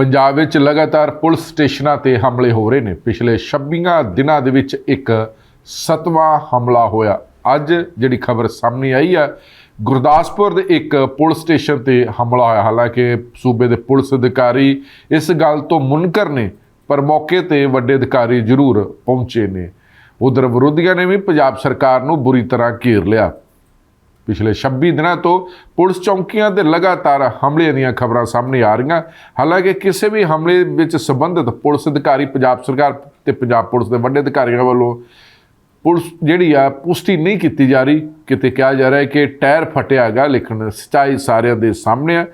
ਪੰਜਾਬ ਵਿੱਚ ਲਗਾਤਾਰ ਪੁਲਿਸ ਸਟੇਸ਼ਨਾਂ ਤੇ ਹਮਲੇ ਹੋ ਰਹੇ ਨੇ। ਪਿਛਲੇ 26 ਦਿਨਾਂ ਦੇ ਵਿੱਚ ਇੱਕ ਸਤਵਾਂ ਹਮਲਾ ਹੋਇਆ। ਅੱਜ ਜਿਹੜੀ ਖਬਰ ਸਾਹਮਣੇ ਆਈ ਹੈ, ਗੁਰਦਾਸਪੁਰ ਦੇ ਇੱਕ ਪੁਲਿਸ ਸਟੇਸ਼ਨ ਤੇ ਹਮਲਾ ਹੋਇਆ। ਹਾਲਾਂਕਿ ਸੂਬੇ ਦੇ ਪੁਲਿਸ ਅਧਿਕਾਰੀ ਇਸ ਗੱਲ ਤੋਂ ਮੁਨਕਰ ਨੇ, ਪਰ ਮੌਕੇ ਤੇ ਵੱਡੇ ਅਧਿਕਾਰੀ ਜ਼ਰੂਰ ਪਹੁੰਚੇ ਨੇ। ਉਧਰ ਵਿਰੋਧੀਆਂ ਨੇ ਵੀ ਪੰਜਾਬ ਸਰਕਾਰ ਨੂੰ ਬੁਰੀ ਤਰ੍ਹਾਂ ਘੇਰ ਲਿਆ। ਪਿਛਲੇ 26 ਦਿਨਾਂ ਤੋਂ ਪੁਲਿਸ ਚੌਂਕੀਆਂ ਤੇ ਲਗਾਤਾਰ ਹਮਲੇ ਦੀਆਂ ਖਬਰਾਂ ਸਾਹਮਣੇ ਆ ਰਹੀਆਂ। ਹਾਲਾਂਕਿ ਕਿਸੇ ਵੀ ਹਮਲੇ ਵਿੱਚ ਸੰਬੰਧਿਤ ਪੁਲਿਸ ਅਧਿਕਾਰੀ, ਪੰਜਾਬ ਸਰਕਾਰ ਤੇ ਪੰਜਾਬ ਪੁਲਿਸ ਦੇ ਵੱਡੇ ਅਧਿਕਾਰੀਆਂ ਵੱਲੋਂ ਪੁਲਿਸ ਜਿਹੜੀ ਆ, ਪੁਸ਼ਟੀ ਨਹੀਂ ਕੀਤੀ ਜਾ ਰਹੀ। ਕਿਤੇ ਕਿਹਾ ਜਾ ਰਿਹਾ ਹੈ ਕਿ ਟਾਇਰ ਫਟਿਆ ਹੈਗਾ, ਲੇਕਿਨ ਸੱਚਾਈ ਸਾਰਿਆਂ ਦੇ ਸਾਹਮਣੇ ਆ।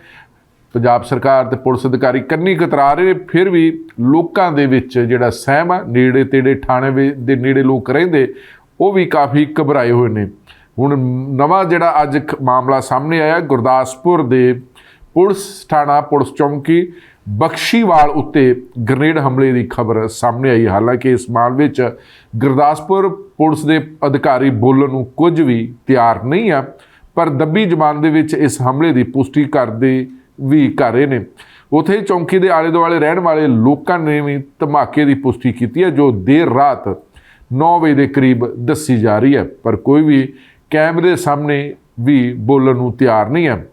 ਪੰਜਾਬ ਸਰਕਾਰ ਤੇ ਪੁਲਿਸ ਅਧਿਕਾਰੀ ਕੰਨੀ ਕਤਰਾ ਰਹੇ ਨੇ, ਫਿਰ ਵੀ ਲੋਕਾਂ ਦੇ ਵਿੱਚ ਜਿਹੜਾ ਸਹਿਮ ਆ, ਨੇੜੇ ਤੇੜੇ ਥਾਣੇ ਵੀ- ਦੇ ਨੇੜੇ ਲੋਕ ਰਹਿੰਦੇ, ਉਹ ਵੀ ਕਾਫੀ ਘਬਰਾਏ ਹੋਏ ਨੇ। ਹੁਣ ਨਵਾਂ ਜਿਹੜਾ ਅੱਜ ਖ- ਮਾਮਲਾ ਸਾਹਮਣੇ ਆਇਆ, ਗੁਰਦਾਸਪੁਰ ਦੇ ਪੁਲਿਸ ਥਾਣਾ, ਪੁਲਿਸ ਚੌਂਕੀ ਬਖਸ਼ੀਵਾਲ ਉੱਤੇ ਗ੍ਰਨੇਡ ਹਮਲੇ ਦੀ ਖਬਰ ਸਾਹਮਣੇ ਆਈ। ਹਾਲਾਂਕਿ ਇਸ ਮਾਮਲੇ ਵਿੱਚ ਗੁਰਦਾਸਪੁਰ ਪੁਲਿਸ ਦੇ ਅਧਿਕਾਰੀ ਬੋਲਣ ਨੂੰ ਕੁਝ ਵੀ ਤਿਆਰ ਨਹੀਂ ਆ, ਪਰ ਦੱਬੀ ਜ਼ਬਾਨ ਦੇ ਵਿੱਚ ਇਸ ਹਮਲੇ ਦੀ ਪੁਸ਼ਟੀ ਕਰਦੇ ਵੀ ਕਰ ਰਹੇ ਨੇ। ਉਥੇ ਚੌਂਕੀ ਦੇ ਆਲੇ ਦੁਆਲੇ ਰਹਿਣ ਵਾਲੇ ਲੋਕਾਂ ਨੇ ਵੀ ਧਮਾਕੇ ਦੀ ਪੁਸ਼ਟੀ ਕੀਤੀ ਹੈ, ਜੋ ਦੇਰ ਰਾਤ 9 ਵਜੇ ਦੇ ਕਰੀਬ ਦੱਸੀ ਜਾ ਰਹੀ ਹੈ। ਪਰ ਕੋਈ ਵੀ ਕੈਮਰੇ ਦੇ ਸਾਹਮਣੇ ਵੀ ਬੋਲਣ ਨੂੰ ਤਿਆਰ ਨਹੀਂ ਹੈ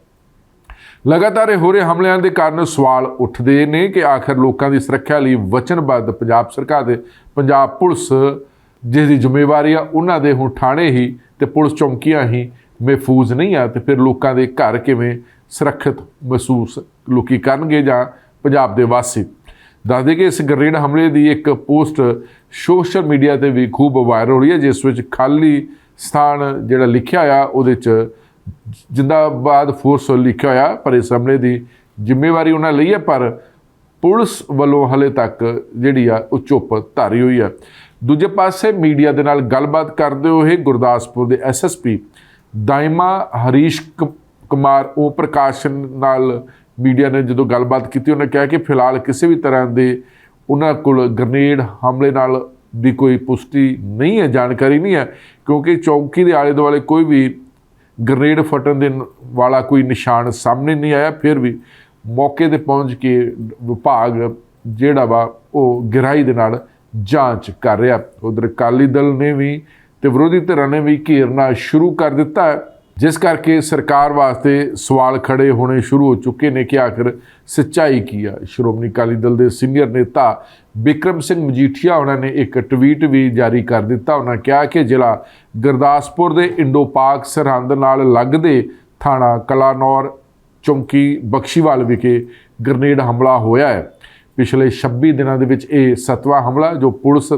ਲਗਾਤਾਰ ਇਹ ਹੋ ਰਹੇ ਹਮਲਿਆਂ ਦੇ ਕਾਰਨ ਸਵਾਲ ਉੱਠਦੇ ਨੇ ਕਿ ਆਖਰ ਲੋਕਾਂ ਦੀ ਸੁਰੱਖਿਆ ਲਈ ਵਚਨਬੱਧ ਪੰਜਾਬ ਸਰਕਾਰ ਦੇ ਪੰਜਾਬ ਪੁਲਿਸ ਜਿਸ ਦੀ ਜ਼ਿੰਮੇਵਾਰੀ ਆ, ਉਹਨਾਂ ਦੇ ਹੁਣ ਥਾਣੇ ਹੀ ਤੇ ਪੁਲਿਸ ਚੌਂਕੀਆਂ ਹੀ ਮਹਿਫੂਜ਼ ਨਹੀਂ ਆ ਤੇ ਫਿਰ ਲੋਕਾਂ ਦੇ ਘਰ ਕਿਵੇਂ ਸੁਰੱਖਿਅਤ ਮਹਿਸੂਸ ਲੋਕੀ ਕਰਨਗੇ ਜਾਂ ਪੰਜਾਬ ਦੇ ਵਾਸੀ। ਦੱਸਦੇ ਕਿ ਇਸ ਗ੍ਰੇਡ ਹਮਲੇ ਦੀ ਇੱਕ ਪੋਸਟ ਸੋਸ਼ਲ ਮੀਡੀਆ ਤੇ ਵੀ ਖੂਬ ਵਾਇਰਲ ਹੋਈ ਹੈ, ਜਿਸ ਵਿੱਚ ਖਾਲੀ ਸਥਾਨ ਜਿਹੜਾ ਲਿਖਿਆ ਆ, ਉਹਦੇ 'ਚ ਜਿੰਦਾਬਾਦ ਫੋਰਸ ਲਿਖਿਆ ਹੋਇਆ, ਪਰ ਇਸ ਹਮਲੇ ਦੀ ਜ਼ਿੰਮੇਵਾਰੀ ਉਹਨਾਂ ਲਈ ਹੈ, ਪਰ ਪੁਲਿਸ ਵੱਲੋਂ ਹਲੇ ਤੱਕ ਜਿਹੜੀ ਆ, ਉਹ ਚੁੱਪ ਧਾਰੀ ਹੋਈ ਆ। ਦੂਜੇ ਪਾਸੇ ਮੀਡੀਆ ਦੇ ਨਾਲ ਗੱਲਬਾਤ ਕਰਦੇ ਹੋਏ ਗੁਰਦਾਸਪੁਰ ਦੇ ਐਸਐਸਪੀ ਦਾਇਮਾ ਹਰੀਸ਼ ਕ- ਕੁਮਾਰ ਉਹ ਪ੍ਰਕਾਸ਼ਨ ਨਾਲ ਮੀਡੀਆ ਨੇ ਜਦੋਂ ਗੱਲਬਾਤ ਕੀਤੀ, ਉਹਨੇ ਕਿਹਾ ਕਿ ਫਿਲਹਾਲ ਕਿਸੇ ਵੀ ਤਰ੍ਹਾਂ ਦੇ ਉਹਨਾਂ ਕੋਲ ਗ੍ਰਨੇਡ ਹਮਲੇ ਨਾਲ ਦੀ ਕੋਈ ਪੁਸ਼ਟੀ ਨਹੀਂ ਹੈ, ਜਾਣਕਾਰੀ ਨਹੀਂ ਹੈ, ਕਿਉਂਕਿ ਚੌਂਕੀ ਦੇ ਆਲੇ ਦੁਆਲੇ ਕੋਈ ਵੀ ਗ੍ਰਨੇਡ ਫਟਣ ਦੇ ਨ- ਵਾਲਾ ਕੋਈ ਨਿਸ਼ਾਨ ਸਾਹਮਣੇ ਨਹੀਂ ਆਇਆ, ਫਿਰ ਵੀ ਮੌਕੇ ਤੇ ਪਹੁੰਚ ਕੇ ਵਿਭਾਗ ਜਿਹੜਾ ਵਾ, ਉਹ ਗਹਿਰਾਈ ਦੇ ਨਾਲ ਜਾਂਚ ਕਰ ਰਿਹਾ। ਉਧਰ ਅਕਾਲੀ ਦਲ ਨੇ ਵੀ ਤੇ ਵਿਰੋਧੀ ਧਿਰਾਂ ਨੇ ਵੀ ਘੇਰਨਾ ਸ਼ੁਰੂ ਕਰ ਦਿੱਤਾ ਹੈ। ਜਿਸ ਕਰਕੇ ਸਰਕਾਰ ਵਾਸਤੇ ਸਵਾਲ ਖੜੇ ਹੋਣੇ ਸ਼ੁਰੂ ਹੋ ਚੁੱਕੇ ਨੇ ਕਿ ਆਖਰ ਸੱਚਾਈ ਕੀ ਆ? ਸ਼੍ਰੋਮਣੀ ਅਕਾਲੀ ਦਲ ਦੇ ਸੀਨੀਅਰ ਨੇਤਾ ਬਿਕਰਮ ਸਿੰਘ ਮਜੀਠੀਆ ਉਹਨਾਂ ਨੇ ਇੱਕ ਟਵੀਟ ਵੀ ਜਾਰੀ ਕਰ ਦਿੱਤਾ। ਉਹਨਾਂ ਕਿਹਾ ਕਿ ਜ਼ਿਲ੍ਹਾ ਗੁਰਦਾਸਪੁਰ ਦੇ ਇੰਡੋ ਪਾਕ ਸਰਹੰਦ ਨਾਲ ਲੱਗਦੇ ਥਾਣਾ ਕਲਾਨੌਰ, ਚੌਂਕੀ ਬਖਸ਼ੀਵਾਲ ਵਿਖੇ ਗ੍ਰਨੇਡ ਹਮਲਾ ਹੋਇਆ ਹੈ। ਪਿਛਲੇ 26 ਦਿਨਾਂ ਦੇ ਵਿੱਚ ਇਹ ਸਤਵਾਂ ਹਮਲਾ ਜੋ ਪੁਲਿਸ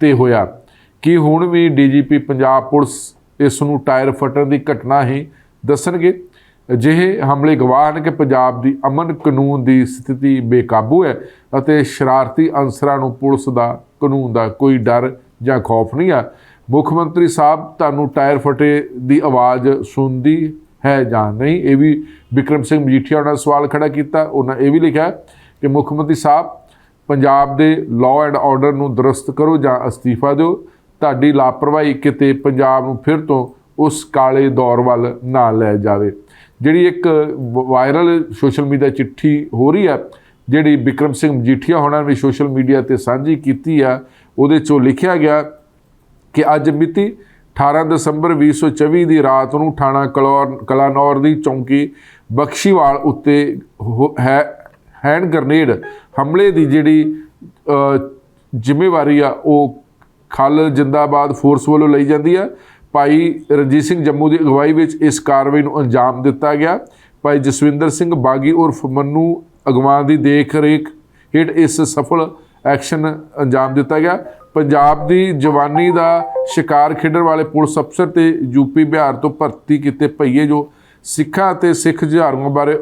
ਤੇ ਹੋਇਆ। ਕਿ ਹੁਣ ਵੀ ਡੀਜੀਪੀ ਪੰਜਾਬ ਪੁਲਿਸ ਇਸ ਨੂੰ ਟਾਇਰ ਫਟਣ ਦੀ ਘਟਨਾ ਹੀ ਦੱਸਣਗੇ। ਅਜਿਹੇ ਹਮਲੇ ਗਵਾਹ ਹਨ ਕਿ ਪੰਜਾਬ ਦੀ ਅਮਨ ਕਾਨੂੰਨ ਦੀ ਸਥਿਤੀ ਬੇਕਾਬੂ ਹੈ ਅਤੇ ਸ਼ਰਾਰਤੀ ਅਨਸਰਾਂ ਨੂੰ ਪੁਲਿਸ ਦਾ ਕਾਨੂੰਨ ਦਾ ਕੋਈ ਡਰ ਜਾਂ ਖੌਫ ਨਹੀਂ ਆ। ਮੁੱਖ ਮੰਤਰੀ ਸਾਹਿਬ, ਤੁਹਾਨੂੰ ਟਾਇਰ ਫਟੇ ਦੀ ਆਵਾਜ਼ ਸੁਣਦੀ ਹੈ ਜਾਂ ਨਹੀਂ? ਇਹ ਵੀ ਵਿਕਰਮ ਸਿੰਘ ਮਜੀਠੀਆ ਉਹਨਾਂ ਨੇ ਸਵਾਲ ਖੜਾ ਕੀਤਾ। ਉਹਨਾਂ ਇਹ ਵੀ ਲਿਖਿਆ ਕਿ ਮੁੱਖ ਮੰਤਰੀ ਸਾਹਿਬ, ਪੰਜਾਬ ਦੇ ਲਾਅ ਐਂਡ ਆਰਡਰ ਨੂੰ ਦਰੁਸਤ ਕਰੋ ਜਾਂ ਅਸਤੀਫਾ ਦਿਓ। ਤੁਹਾਡੀ ਲਾਪਰਵਾਹੀ ਕਿਤੇ ਪੰਜਾਬ ਨੂੰ ਫਿਰ ਤੋਂ ਉਸ ਕਾਲੇ ਦੌਰ ਵੱਲ ਨਾ ਲੈ ਜਾਵੇ। ਜਿਹੜੀ ਇੱਕ ਵਾਇਰਲ ਸੋਸ਼ਲ ਮੀਡੀਆ ਚਿੱਠੀ ਹੋ ਰਹੀ ਹੈ ਜਿਹੜੀ ਵਿਕਰਮ ਸਿੰਘ ਮਜੀਠੀਆ ਹੋਣਾ ਨੇ ਸੋਸ਼ਲ ਮੀਡੀਆ ਤੇ ਸਾਂਝੀ ਕੀਤੀ ਆ, ਉਹਦੇ 'ਚੋਂ ਲਿਖਿਆ ਗਿਆ ਕਿ ਅੱਜ ਮਿਤੀ 18 ਦਸੰਬਰ 2024 ਦੀ ਰਾਤ ਨੂੰ ਥਾਣਾ ਕਲੌਰ, ਕਲਾਨੌਰ ਦੀ ਚੌਂਕੀ ਬਖਸ਼ੀਵਾਲ ਉੱਤੇ ਹੋ- ਹੈ ਹੈਂਡ ਗ੍ਰਨੇਡ ਹਮਲੇ ਦੀ ਜਿਹੜੀ ਜ਼ਿੰਮੇਵਾਰੀ ਆ, ਉਹ ਖਲ ਜਿੰਦਾਬਾਦ ਫੋਰਸ ਵੱਲੋਂ ਲਈ ਜਾਂਦੀ ਹੈ। ਭਾਈ ਰਣਜੀਤ ਸਿੰਘ ਜੰਮੂ ਦੀ ਅਗਵਾਈ ਵਿੱਚ ਇਸ ਕਾਰਵਾਈ ਨੂੰ ਅੰਜਾਮ ਦਿੱਤਾ ਗਿਆ। ਭਾਈ ਜਸਵਿੰਦਰ ਸਿੰਘ ਬਾਗੀ ਉਰਫ ਮੰਨੂ ਅਗਵਾ ਦੀ ਦੇਖ ਰੇਖ ਹੇਠ ਇਸ ਸਫਲ ਐਕਸ਼ਨ ਅੰਜਾਮ ਦਿੱਤਾ ਗਿਆ। ਪੰਜਾਬ ਦੀ ਜਵਾਨੀ ਦਾ ਸ਼ਿਕਾਰ ਖੇਡਣ ਵਾਲੇ ਪੁਲਿਸ ਅਫਸਰ ਤੇ ਯੂਪੀ ਬਿਹਾਰ ਤੋਂ ਭਰਤੀ ਕੀਤੇ ਭਈਏ ਜੋ ਸਿੱਖਾਂ ਅਤੇ ਸਿੱਖ ਜਹਾਰੂਆਂ ਬਾਰੇ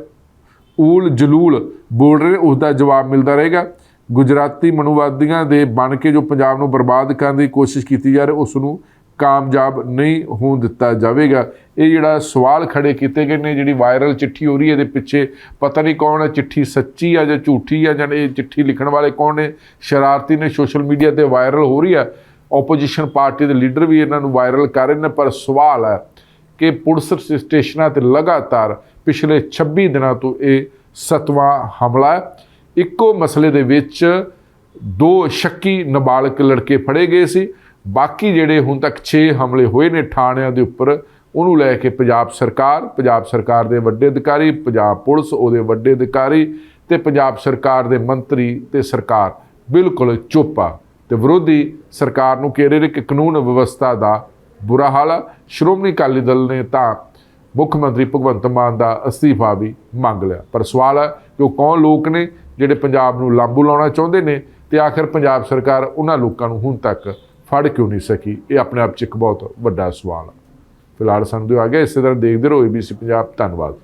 ਊਲ ਜਲੂਲ ਬੋਲ ਰਹੇ ਨੇ ਉਸ ਦਾ ਜਵਾਬ ਮਿਲਦਾ ਰਹੇਗਾ। ਗੁਜਰਾਤੀ ਮਨੁਵਾਦੀਆਂ ਦੇ ਬਣ ਕੇ ਜੋ ਪੰਜਾਬ ਨੂੰ ਬਰਬਾਦ ਕਰਨ ਦੀ ਕੋਸ਼ਿਸ਼ ਕੀਤੀ ਜਾ ਰਹੀ ਉਸ ਨੂੰ ਕਾਮਯਾਬ ਨਹੀਂ ਹੋਣ ਦਿੱਤਾ ਜਾਵੇਗਾ। ਇਹ ਜਿਹੜਾ ਸਵਾਲ ਖੜੇ ਕੀਤੇ ਗਏ ਨੇ, ਜਿਹੜੀ ਵਾਇਰਲ ਚਿੱਠੀ ਹੋ ਰਹੀ ਹੈ, ਇਹਦੇ ਪਿੱਛੇ ਪਤਾ ਨਹੀਂ ਕੌਣ ਹੈ, ਚਿੱਠੀ ਸੱਚੀ ਆ ਜਾਂ ਝੂਠੀ ਆ, ਜਾਂ ਇਹ ਚਿੱਠੀ ਲਿਖਣ ਵਾਲੇ ਕੌਣ ਨੇ? ਸ਼ਰਾਰਤੀ ਨੇ ਸੋਸ਼ਲ ਮੀਡੀਆ ਤੇ ਵਾਇਰਲ ਹੋ ਰਹੀ ਹੈ ਆਪੋਜੀਸ਼ਨ ਪਾਰਟੀ ਦੇ ਲੀਡਰ ਵੀ ਇਹਨਾਂ ਨੂੰ ਵਾਇਰਲ ਕਰ ਰਹੇ ਨੇ, ਪਰ ਸਵਾਲ ਹੈ ਕਿ ਪੁਲਿਸ ਸਟੇਸ਼ਨਾਂ ਤੇ ਲਗਾਤਾਰ ਪਿਛਲੇ 26 ਦਿਨਾਂ ਤੋਂ ਇਹ ਸਤਵਾਂ ਹਮਲਾ ਹੈ। ਇੱਕੋ ਮਸਲੇ ਦੇ ਵਿੱਚ ਦੋ ਸ਼ੱਕੀ ਨਾਬਾਲਗ ਲੜਕੇ ਫੜੇ ਗਏ ਸੀ। ਬਾਕੀ ਜਿਹੜੇ ਹੁਣ ਤੱਕ 6 ਹਮਲੇ ਹੋਏ ਨੇ ਥਾਣਿਆਂ ਦੇ ਉੱਪਰ, ਉਹਨੂੰ ਲੈ ਕੇ ਪੰਜਾਬ ਸਰਕਾਰ ਪੰਜਾਬ ਸਰਕਾਰ ਦੇ ਵੱਡੇ ਅਧਿਕਾਰੀ, ਪੰਜਾਬ ਪੁਲਿਸ, ਉਹਦੇ ਵੱਡੇ ਅਧਿਕਾਰੀ ਤੇ ਪੰਜਾਬ ਸਰਕਾਰ ਦੇ ਮੰਤਰੀ ਤੇ ਸਰਕਾਰ ਬਿਲਕੁਲ ਚੁੱਪ ਆ। ਤੇ ਵਿਰੋਧੀ ਸਰਕਾਰ ਨੂੰ ਕਹਿ ਰਹੇ ਨੇ ਕਿ ਕਾਨੂੰਨ ਵਿਵਸਥਾ ਦਾ ਬੁਰਾ ਹਾਲ ਆ। ਸ਼੍ਰੋਮਣੀ ਅਕਾਲੀ ਦਲ ਨੇ ਤਾਂ ਮੁੱਖ ਮੰਤਰੀ ਭਗਵੰਤ ਮਾਨ ਦਾ ਅਸਤੀਫਾ ਵੀ ਮੰਗ ਲਿਆ। ਪਰ ਸਵਾਲ ਹੈ ਕਿ ਉਹ ਕੌਣ ਲੋਕ ਨੇ? ਜਿਹੜੇ ਪੰਜਾਬ ਨੂੰ ਲਾਂਬੂ ਲਾਉਣਾ ਚਾਹੁੰਦੇ ਨੇ ਤੇ ਆਖਰ ਪੰਜਾਬ ਸਰਕਾਰ ਉਹਨਾਂ ਲੋਕਾਂ ਨੂੰ ਹੁਣ ਤੱਕ ਫੜ ਕਿਉਂ ਨਹੀਂ ਸਕੀ? ਇਹ ਆਪਣੇ ਆਪ 'ਚ ਇੱਕ ਬਹੁਤ ਵੱਡਾ ਸਵਾਲ ਹੈ ਫਿਲਹਾਲ ਸਾਨੂੰ ਦਿਓ ਆ ਗਿਆ, ਇਸੇ ਤਰ੍ਹਾਂ ਦੇਖਦੇ ਰਹੋ ABC ਪੰਜਾਬ। ਧੰਨਵਾਦ।